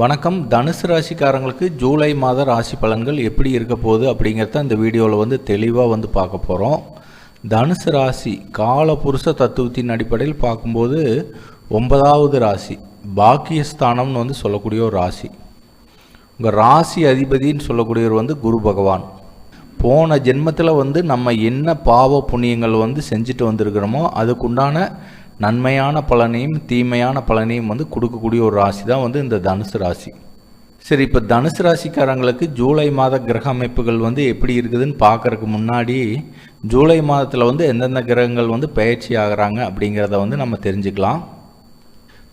வணக்கம். தனுசு ராசிக்காரங்களுக்கு ஜூலை மாத ராசி பலன்கள் எப்படி இருக்க போகுது அப்படிங்கிறத இந்த வீடியோவில் வந்து தெளிவாக வந்து பார்க்க போகிறோம் தனுசு ராசி கால புருஷ தத்துவத்தின் அடிப்படையில் பார்க்கும்போது ஒன்பதாவது ராசி பாக்கியஸ்தானம்னு வந்து சொல்லக்கூடிய ஒரு ராசி. உங்கள் ராசி அதிபதின்னு சொல்லக்கூடியவர் வந்து குரு பகவான். போன ஜென்மத்தில் வந்து நம்ம என்ன பாவ புண்ணியங்கள் வந்து செஞ்சுட்டு வந்திருக்கிறோமோ அதுக்குண்டான நன்மையான பலனையும் தீமையான பலனையும் வந்து கொடுக்கக்கூடிய ஒரு ராசி தான் வந்து இந்த தனுசு ராசி. சரி இப்போ தனுசு ராசிக்காரங்களுக்கு ஜூலை மாத கிரக அமைப்புகள் வந்து எப்படி இருக்குதுன்னு பார்க்கறதுக்கு முன்னாடி ஜூலை மாதத்தில் வந்து எந்தெந்த கிரகங்கள் வந்து பயிற்சி ஆகிறாங்க அப்படிங்கிறத வந்து நம்ம தெரிஞ்சுக்கலாம்.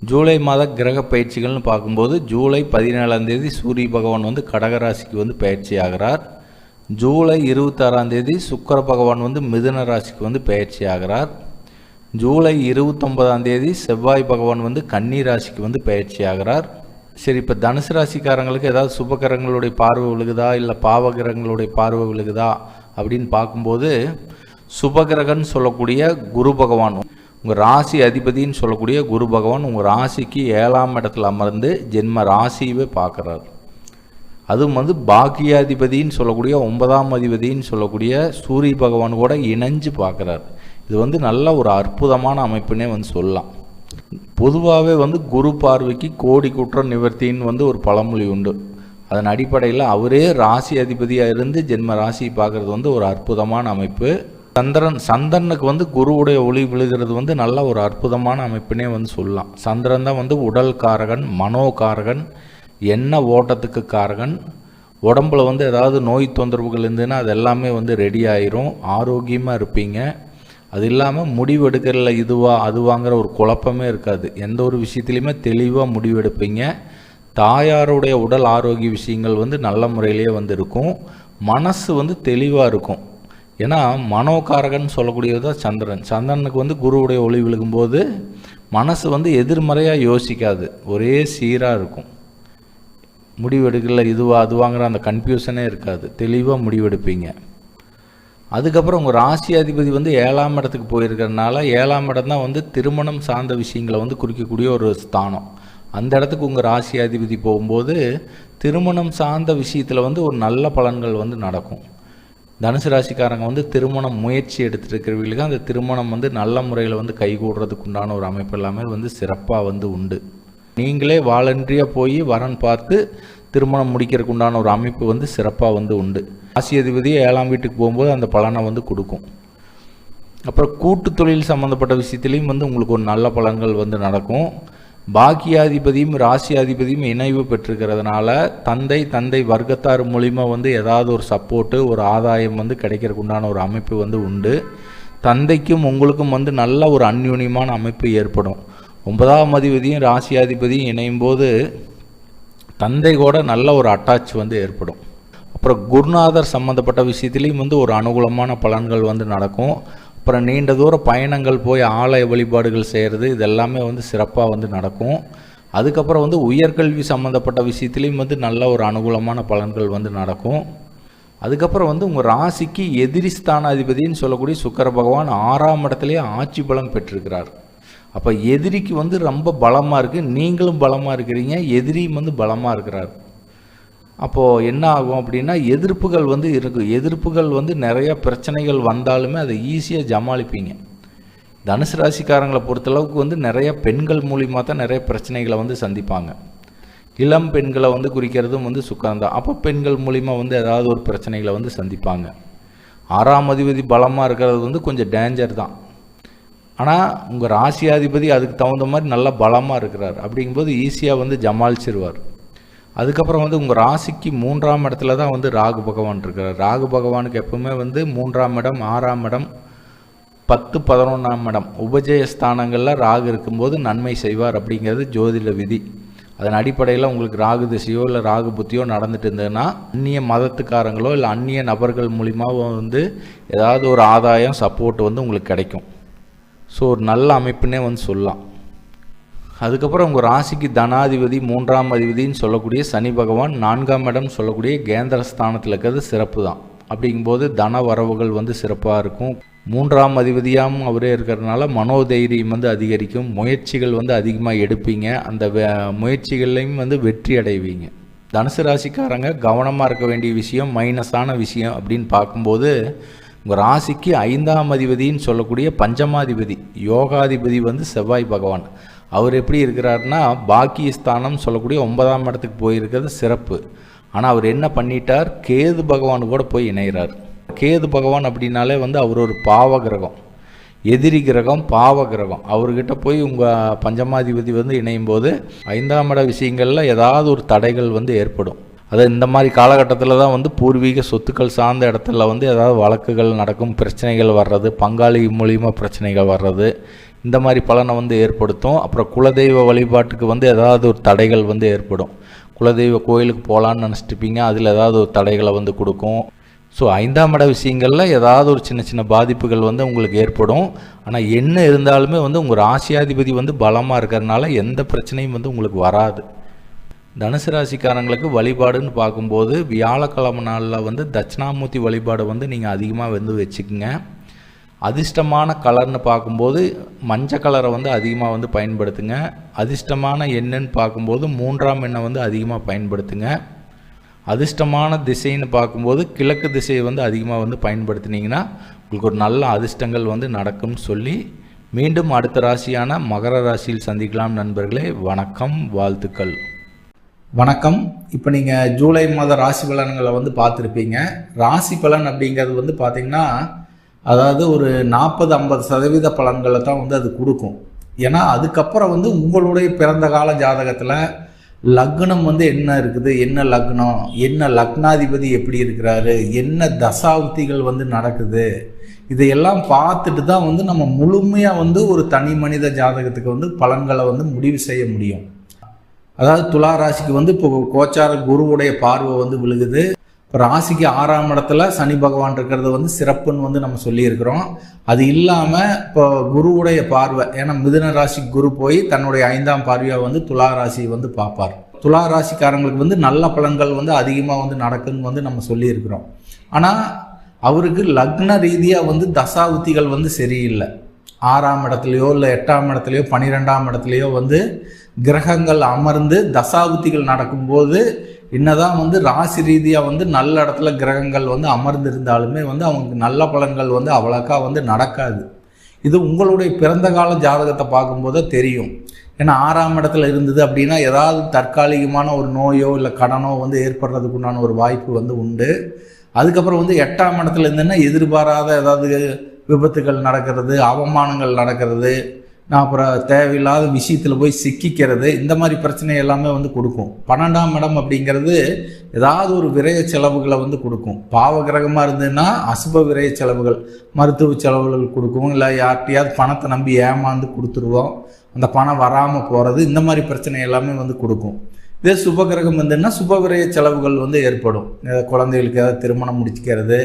ஜூலை மாத கிரக பயிற்சிகள்னு பார்க்கும்போது ஜூலை பதினேழாம் தேதி சூரிய பகவான் வந்து கடகராசிக்கு வந்து பயிற்சி ஆகிறார். ஜூலை இருபத்தாறாம் தேதி சுக்கர பகவான் வந்து மிதுன ராசிக்கு வந்து பயிற்சி ஆகிறார். ஜூலை இருபத்தொன்பதாம் தேதி செவ்வாய் பகவான் வந்து கன்னி ராசிக்கு வந்து பயிற்சி ஆகிறார் சரி இப்போ தனுசு ராசிக்காரங்களுக்கு ஏதாவது சுபகிரகங்களுடைய பார்வை விழுகுதா இல்லை பாவகிரகங்களுடைய பார்வை விழுகுதா அப்படின்னு பார்க்கும்போது சுபகிரகன் சொல்லக்கூடிய குரு பகவான் உங்கள் ராசி அதிபதின்னு சொல்லக்கூடிய குரு பகவான் உங்கள் ராசிக்கு ஏழாம் இடத்துல அமர்ந்து ஜென்ம ராசியவே பார்க்குறாரு. அதுவும் வந்து பாக்கியாதிபதின்னு சொல்லக்கூடிய ஒன்பதாம் அதிபதின்னு சொல்லக்கூடிய சூரிய பகவான் கூட இணைஞ்சு பார்க்குறாரு. இது வந்து நல்ல ஒரு அற்புதமான அமைப்புனே வந்து சொல்லலாம். பொதுவாகவே வந்து குரு பார்வைக்கு கோடி குற்றம் நிவர்த்தின்னு வந்து ஒரு பழமொழி உண்டு. அதன் அடிப்படையில் அவரே ராசி அதிபதியாக இருந்து ஜென்ம ராசி பார்க்குறது வந்து ஒரு அற்புதமான அமைப்பு. சந்திரன் சந்திரனுக்கு வந்து குருவுடைய ஒளி விழுகிறது வந்து நல்ல ஒரு அற்புதமான அமைப்புனே வந்து சொல்லலாம். சந்திரன் தான் வந்து உடல் காரகன் மனோகாரகன் எண்ண ஓட்டத்துக்கு காரகன். உடம்புல வந்து ஏதாவது நோய் தொந்தரவுகள் இருந்ததுன்னா அது எல்லாமே வந்து ரெடி ஆயிரும். ஆரோக்கியமாக இருப்பீங்க. அது இல்லாமல் முடிவு எடுக்கிறதுல இதுவா அதுவாங்கிற ஒரு குழப்பமே இருக்காது. எந்த ஒரு விஷயத்துலையுமே தெளிவாக முடிவெடுப்பீங்க. தாயாருடைய உடல் ஆரோக்கிய விஷயங்கள் வந்து நல்ல முறையிலேயே வந்து இருக்கும் மனசு வந்து தெளிவாக இருக்கும். ஏன்னா மனோகாரகன் சொல்லக்கூடியது தான் சந்திரன். சந்திரனுக்கு வந்து குருவுடைய ஒளி விழுகும்போது மனசு வந்து எதிர்மறையாக யோசிக்காது. ஒரே சீராக இருக்கும். முடிவெடுக்கல இதுவா அதுவாங்கிற அந்த கன்ஃபியூஷனே இருக்காது. தெளிவாக முடிவெடுப்பீங்க. அதுக்கப்புறம் உங்கள் ராசி அதிபதி வந்து ஏழாம் இடத்துக்கு போயிருக்கிறதுனால ஏழாம் இடம் தான் வந்து திருமணம் சார்ந்த விஷயங்களை வந்து குறிக்கக்கூடிய ஒரு ஸ்தானம். அந்த இடத்துக்கு உங்கள் ராசி அதிபதி போகும்போது திருமணம் சார்ந்த விஷயத்தில் வந்து ஒரு நல்ல பலன்கள் வந்து நடக்கும். தனுசு ராசிக்காரங்க வந்து திருமணம் முயற்சி எடுத்துகிட்டு இருக்கிறவங்களுக்கு அந்த திருமணம் வந்து நல்ல முறையில் வந்து கைகூடுறதுக்கு உண்டான ஒரு அமைப்பு எல்லாமே வந்து சிறப்பாக வந்து உண்டு. நீங்களே வாலண்டரியாக போய் வரன் பார்த்து திருமணம் முடிக்கிறதுக்கு உண்டான ஒரு அமைப்பு வந்து சிறப்பாக வந்து உண்டு. அதிபதி ஏழாம் வீட்டுக்கு போகும்போது அந்த பலனை வந்து கொடுக்கும். அப்புறம் கூட்டு தொழில் சம்மந்தப்பட்ட விஷயத்துலேயும் வந்து உங்களுக்கு ஒரு நல்ல பலன்கள் வந்து நடக்கும். பாக்கியாதிபதியும் ராசியாதிபதியும் இணைவு பெற்றிருக்கிறதுனால தந்தை தந்தை வர்க்கத்தார் மூலிமா வந்து ஏதாவது ஒரு சப்போர்ட்டு ஒரு ஆதாயம் வந்து கிடைக்கிறதுக்கு உண்டான ஒரு அமைப்பு வந்து உண்டு. தந்தைக்கும் உங்களுக்கும் வந்து நல்ல ஒரு அந்யூன்யமான அமைப்பு ஏற்படும். ஒன்பதாம் அதிபதியும் ராசியாதிபதியும் இணையும் போது தந்தை கூட நல்ல ஒரு அட்டாச் வந்து ஏற்படும். அப்புறம் குருநாதர் சம்மந்தப்பட்ட விஷயத்துலேயும் வந்து ஒரு அனுகூலமான பலன்கள் வந்து நடக்கும். அப்புறம் நீண்ட தூர பயணங்கள் போய் ஆலய வழிபாடுகள் செய்கிறது இது எல்லாமே வந்து சிறப்பாக வந்து நடக்கும். அதுக்கப்புறம் வந்து உயர்கல்வி சம்மந்தப்பட்ட விஷயத்துலேயும் வந்து நல்ல ஒரு அனுகூலமான பலன்கள் வந்து நடக்கும். அதுக்கப்புறம் வந்து உங்கள் ராசிக்கு எதிரி ஸ்தானாதிபதின்னு சொல்லக்கூடிய சுக்கர பகவான் ஆறாம் இடத்துலேயே ஆட்சி பலம் பெற்றிருக்கிறார். அப்போ எதிரிக்கு வந்து ரொம்ப பலமாக இருக்குது நீங்களும் பலமாக இருக்கிறீங்க. எதிரியும் வந்து பலமாக இருக்கிறார். அப்போது என்ன ஆகும் அப்படின்னா எதிர்ப்புகள் வந்து இருக்கும் எதிர்ப்புகள் வந்து நிறைய பிரச்சனைகள் வந்தாலுமே அதை ஈஸியாக ஜமாளிப்பீங்க தனுசு ராசிக்காரங்களை பொறுத்தளவுக்கு வந்து நிறைய பெண்கள் மூலியமாக தான் நிறைய பிரச்சனைகளை வந்து சந்திப்பாங்க. இளம் பெண்களை வந்து குறிக்கிறதும் வந்து சுக்கரம் தான் அப்போ பெண்கள் மூலிமா வந்து ஏதாவது ஒரு பிரச்சனைகளை வந்து சந்திப்பாங்க. ஆறாம் அதிபதி பலமாக இருக்கிறது வந்து கொஞ்சம் டேஞ்சர் தான். ஆனால் உங்கள் ராசியாதிபதி அதுக்கு தகுந்த மாதிரி நல்லா பலமாக இருக்கிறார். அப்படிங்கும்போது ஈஸியாக வந்து ஜமாளிச்சிருவார் அதுக்கப்புறம் வந்து உங்கள் ராசிக்கு மூன்றாம் இடத்துல தான் வந்து ராகு பகவான் இருக்கிறார். ராகு பகவானுக்கு எப்பவுமே வந்து மூன்றாம் இடம் ஆறாம் இடம் பத்து பதினொன்றாம் இடம். உபஜய ஸ்தானங்களில் ராகு இருக்கும்போது நன்மை செய்வார் அப்படிங்கிறது ஜோதிட விதி. அதன் அடிப்படையில் உங்களுக்கு ராகு திசையோ இல்லை ராகு புத்தியோ நடந்துட்டு இருந்ததுன்னா அந்நிய மதத்துக்காரங்களோ இல்லை அந்நிய நபர்கள் மூலிமாவோ வந்து ஏதாவது ஒரு ஆதாயம் சப்போர்ட் வந்து உங்களுக்கு கிடைக்கும். ஸோ ஒரு நல்ல அமைப்புன்னே வந்து சொல்லலாம். அதுக்கப்புறம் உங்கள் ராசிக்கு தனாதிபதி மூன்றாம் அதிபதின்னு சொல்லக்கூடிய சனி பகவான் நான்காம் இடம் சொல்லக்கூடிய கேந்திர ஸ்தானத்தில் இருக்கிறது சிறப்பு தான் அப்படிங்கும்போது தன வரவுகள் வந்து சிறப்பாக இருக்கும். மூன்றாம் அதிபதியாகவும் அவரே இருக்கிறதுனால மனோதைரியம் வந்து அதிகரிக்கும். முயற்சிகள் வந்து அதிகமாக எடுப்பீங்க. அந்த முயற்சிகள்லையும் வந்து வெற்றி அடைவீங்க. தனுசு ராசிக்காரங்க கவனமாக இருக்க வேண்டிய விஷயம் மைனஸான விஷயம் அப்படின்னு பார்க்கும்போது உங்கள் ராசிக்கு ஐந்தாம் அதிபதின்னு சொல்லக்கூடிய பஞ்சமாதிபதி யோகாதிபதி வந்து செவ்வாய் பகவான். அவர் எப்படி இருக்கிறாருன்னா பாக்கியஸ்தானம் சொல்லக்கூடிய ஒன்பதாம் இடத்துக்கு போயிருக்கிறது சிறப்பு. ஆனால் அவர் என்ன பண்ணிட்டார்? கேது பகவான் கூட போய் இணைகிறார் கேது பகவான் அப்படின்னாலே வந்து அவர் ஒரு பாவ கிரகம். எதிரி கிரகம் பாவ கிரகம். அவர்கிட்ட போய் உங்கள் பஞ்சமாதிபதி வந்து இணையும் போது ஐந்தாம் இட விஷயங்களில் ஏதாவது ஒரு தடைகள் வந்து ஏற்படும். அது இந்த மாதிரி காலகட்டத்தில் தான் வந்து பூர்வீக சொத்துக்கள் சார்ந்த இடத்துல வந்து ஏதாவது வழக்குகள் நடக்கும் பிரச்சனைகள் வர்றது பங்காளி மூலியமாக பிரச்சனைகள் வர்றது இந்த மாதிரி பலனை வந்து ஏற்படுத்தும். அப்புறம் குலதெய்வ வழிபாட்டுக்கு வந்து ஏதாவது ஒரு தடைகள் வந்து ஏற்படும். குலதெய்வ கோயிலுக்கு போகலான்னு நினச்சிட்டுப்பீங்க அதில் ஏதாவது ஒரு தடைகளை வந்து கொடுக்கும். ஸோ ஐந்தாம் இட விஷயங்களில் ஏதாவது ஒரு சின்ன சின்ன பாதிப்புகள் வந்து உங்களுக்கு ஏற்படும். ஆனால் என்ன இருந்தாலுமே வந்து உங்கள் ராசியாதிபதி வந்து பலமாக இருக்கிறதுனால எந்த பிரச்சனையும் வந்து உங்களுக்கு வராது. தனுசு ராசிக்காரங்களுக்கு வழிபாடுன்னு பார்க்கும்போது வியாழக்கிழமை நாளில் வந்து தட்சிணாமூர்த்தி வழிபாடு வந்து நீங்கள் அதிகமாக வந்து வச்சுக்கோங்க. அதிர்ஷ்டமான கலர்னு பார்க்கும்போது மஞ்சள் கலரை வந்து அதிகமாக வந்து பயன்படுத்துங்க. அதிர்ஷ்டமான எண்ணுன்னு பார்க்கும்போது மூன்றாம் எண்ணை வந்து அதிகமாக பயன்படுத்துங்க. அதிர்ஷ்டமான திசைன்னு பார்க்கும்போது கிழக்கு திசையை வந்து அதிகமாக வந்து பயன்படுத்தினீங்கன்னா உங்களுக்கு ஒரு நல்ல அதிர்ஷ்டங்கள் வந்து நடக்கும்னு சொல்லி மீண்டும் அடுத்த ராசியான மகர ராசியில் சந்திக்கலாம் நண்பர்களே. வணக்கம் வாழ்த்துக்கள். வணக்கம். இப்போ நீங்கள் ஜூலை மாத ராசி பலன்களை வந்து பார்த்துருப்பீங்க. ராசி பலன் அப்படிங்கிறது வந்து பார்த்தீங்கன்னா அதாவது ஒரு நாற்பது ஐம்பது சதவீத பலன்களை தான் வந்து அது கொடுக்கும். ஏன்னா அதுக்கப்புறம் வந்து உங்களுடைய பிறந்த கால ஜாதகத்தில் லக்னம் வந்து என்ன இருக்குது? என்ன லக்னம்? என்ன லக்னாதிபதி எப்படி இருக்கிறாரு? என்ன தசாவுத்திகள் வந்து நடக்குது? இதையெல்லாம் பார்த்துட்டு தான் வந்து நம்ம முழுமையாக வந்து ஒரு தனி மனித ஜாதகத்துக்கு வந்து பலன்களை வந்து முடிவு செய்ய முடியும். அதாவது துலா ராசிக்கு வந்து இப்போ கோச்சார குருவுடைய பார்வை வந்து விழுகுது. இப்போ ராசிக்கு ஆறாம் இடத்துல சனி பகவான் இருக்கிறது வந்து சிறப்புன்னு வந்து நம்ம சொல்லியிருக்கிறோம். அது இல்லாமல் இப்போ குருவுடைய பார்வை ஏன்னா மிதுன ராசிக்கு குரு போய் தன்னுடைய ஐந்தாம் பார்வையாக வந்து துலா ராசியை வந்து பார்ப்பார். துலா ராசிக்காரங்களுக்கு வந்து நல்ல பலன்கள் வந்து அதிகமாக வந்து நடக்குன்னு வந்து நம்ம சொல்லியிருக்கிறோம். ஆனால் அவருக்கு லக்ன ரீதியாக வந்து தசாவுத்திகள் வந்து சரியில்லை. ஆறாம் இடத்துலையோ இல்லை எட்டாம் இடத்துலையோ பன்னிரெண்டாம் இடத்துலையோ வந்து கிரகங்கள் அமர்ந்து தசாபுத்திகள் நடக்கும்போது என்னதான் வந்து ராசி ரீதியாக வந்து நல்ல இடத்துல கிரகங்கள் வந்து அமர்ந்திருந்தாலுமே வந்து அவங்களுக்கு நல்ல பலன்கள் வந்து அவ்வளோக்கா வந்து நடக்காது. இது உங்களுடைய பிறந்த கால ஜாதகத்தை பார்க்கும்போது தெரியும். ஏன்னா ஆறாம் இடத்துல இருந்தது அப்படின்னா ஏதாவது தற்காலிகமான ஒரு நோயோ இல்லை கடனோ வந்து ஏற்படுறதுக்கு உண்டான ஒரு வாய்ப்பு வந்து உண்டு. அதுக்கப்புறம் வந்து எட்டாம் இடத்துல இருந்ததுன்னா எதிர்பாராத ஏதாவது விபத்துகள் நடக்கிறது அவமானங்கள் நடக்கிறது. நான் அப்புறம் தேவையில்லாத விஷயத்தில் போய் சிக்கிக்கிறது இந்த மாதிரி பிரச்சனை எல்லாமே வந்து கொடுக்கும். பன்னெண்டாம் இடம் அப்படிங்கிறது ஏதாவது ஒரு விரய செலவுகளை வந்து கொடுக்கும். பாவ கிரகமாக இருந்ததுன்னா அசுப விரய செலவுகள் மருத்துவ செலவுகள் கொடுக்கும் இல்லை யார்கிட்டையாவது பணத்தை நம்பி ஏமாந்து கொடுத்துருவோம் அந்த பணம் வராமல் போகிறது இந்த மாதிரி பிரச்சனை எல்லாமே வந்து கொடுக்கும். இதே சுப கிரகம் வந்துன்னா சுப விரய செலவுகள் வந்து ஏற்படும். குழந்தைகளுக்கு ஏதாவது திருமணம் முடிச்சுக்கிறது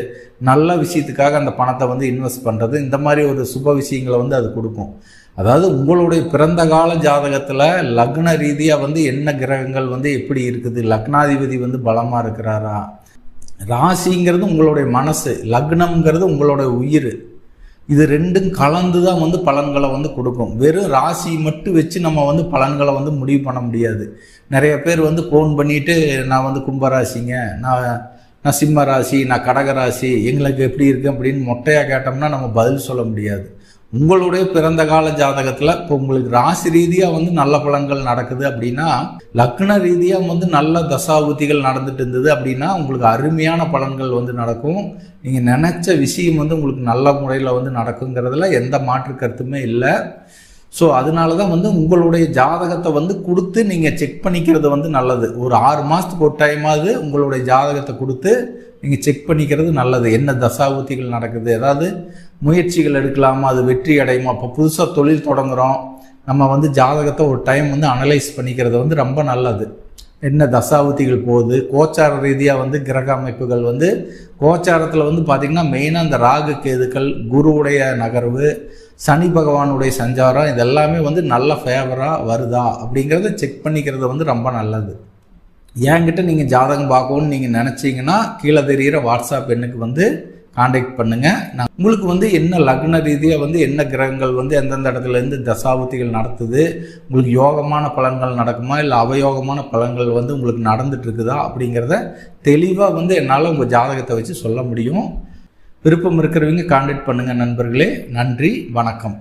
நல்ல விஷயத்துக்காக அந்த பணத்தை வந்து இன்வெஸ்ட் பண்ணுறது இந்த மாதிரி ஒரு சுப விஷயங்களை வந்து அது கொடுக்கும். அதாவது உங்களுடைய பிறந்த கால ஜாதகத்தில் லக்ன ரீதியாக வந்து என்ன கிரகங்கள் வந்து எப்படி இருக்குது? லக்னாதிபதி வந்து பலமாக இருக்கிறாரா? ராசிங்கிறது உங்களுடைய மனசு லக்னம்ங்கிறது உங்களுடைய உயிர். இது ரெண்டும் கலந்து தான் வந்து பலன்களை வந்து கொடுக்கும். வெறும் ராசி மட்டும் வச்சு நம்ம வந்து பலன்களை வந்து முடிவு பண்ண முடியாது. நிறைய பேர் வந்து ஃபோன் பண்ணிட்டு நான் வந்து கும்பராசிங்க நான் நான் சிம்ம ராசி நான் கடக ராசி எங்களுக்கு எப்படி இருக்கு அப்படின்னு மொட்டையாக கேட்டோம்னா நம்ம பதில் சொல்ல முடியாது. உங்களுடைய பிறந்த கால ஜாதகத்தில் இப்போ உங்களுக்கு ராசி ரீதியாக வந்து நல்ல பலன்கள் நடக்குது அப்படின்னா லக்ன ரீதியாக வந்து நல்ல தசாபுத்திகள் நடந்துட்டு இருந்தது அப்படின்னா உங்களுக்கு அருமையான பலன்கள் வந்து நடக்கும். நீங்கள் நினச்ச விஷயம் வந்து உங்களுக்கு நல்ல முறையில் வந்து நடக்குங்கிறதுல எந்த மாற்று கருத்துமே இல்லை. ஸோ அதனால தான் வந்து உங்களுடைய ஜாதகத்தை வந்து கொடுத்து நீங்கள் செக் பண்ணிக்கிறது வந்து நல்லது. ஒரு ஆறு மாதத்துக்கு ஒரு டைமாவது உங்களுடைய ஜாதகத்தை கொடுத்து நீங்கள் செக் பண்ணிக்கிறது நல்லது. என்ன தசாபுத்திகள் நடக்குது? ஏதாவது முயற்சிகள் எடுக்கலாமா? அது வெற்றி அடையுமா? இப்போ புதுசாக தொழில் தொடங்குகிறோம் நம்ம வந்து ஜாதகத்தை ஒரு டைம் வந்து அனலைஸ் பண்ணிக்கிறது வந்து ரொம்ப நல்லது. என்ன தசாபுத்திகள் போகுது? கோச்சார ரீதியாக வந்து கிரக அமைப்புகள் வந்து கோச்சாரத்தில் வந்து பார்த்திங்கன்னா மெயினாக இந்த ராகு கேதுக்கள் குருவுடைய நகர்வு சனி பகவானுடைய சஞ்சாரம் இதெல்லாமே வந்து நல்ல ஃபேவராக வருதா அப்படிங்கிறத செக் பண்ணிக்கிறது வந்து ரொம்ப நல்லது. என்கிட்ட நீங்கள் ஜாதகம் பார்க்கணும்னு நீங்கள் நினச்சிங்கன்னா கீழே தெரிகிற வாட்ஸ்அப் எண்ணுக்கு வந்து காண்டாக்ட் பண்ணுங்கள் நான் உங்களுக்கு வந்து என்ன லக்ன ரீதியாக வந்து என்ன கிரகங்கள் வந்து எந்தெந்த இடத்துல இருந்து தசாபுத்திகள் நடத்துது உங்களுக்கு யோகமான பலன்கள் நடக்குமா இல்லை அவயோகமான பலன்கள் வந்து உங்களுக்கு நடந்துட்டு இருக்குதா அப்படிங்கிறத தெளிவாக வந்து என்னால் உங்கள் ஜாதகத்தை வச்சு சொல்ல முடியும். விருப்பம் இருக்கிறவங்க காண்டாக்ட் பண்ணுங்கள் நண்பர்களே. நன்றி வணக்கம்.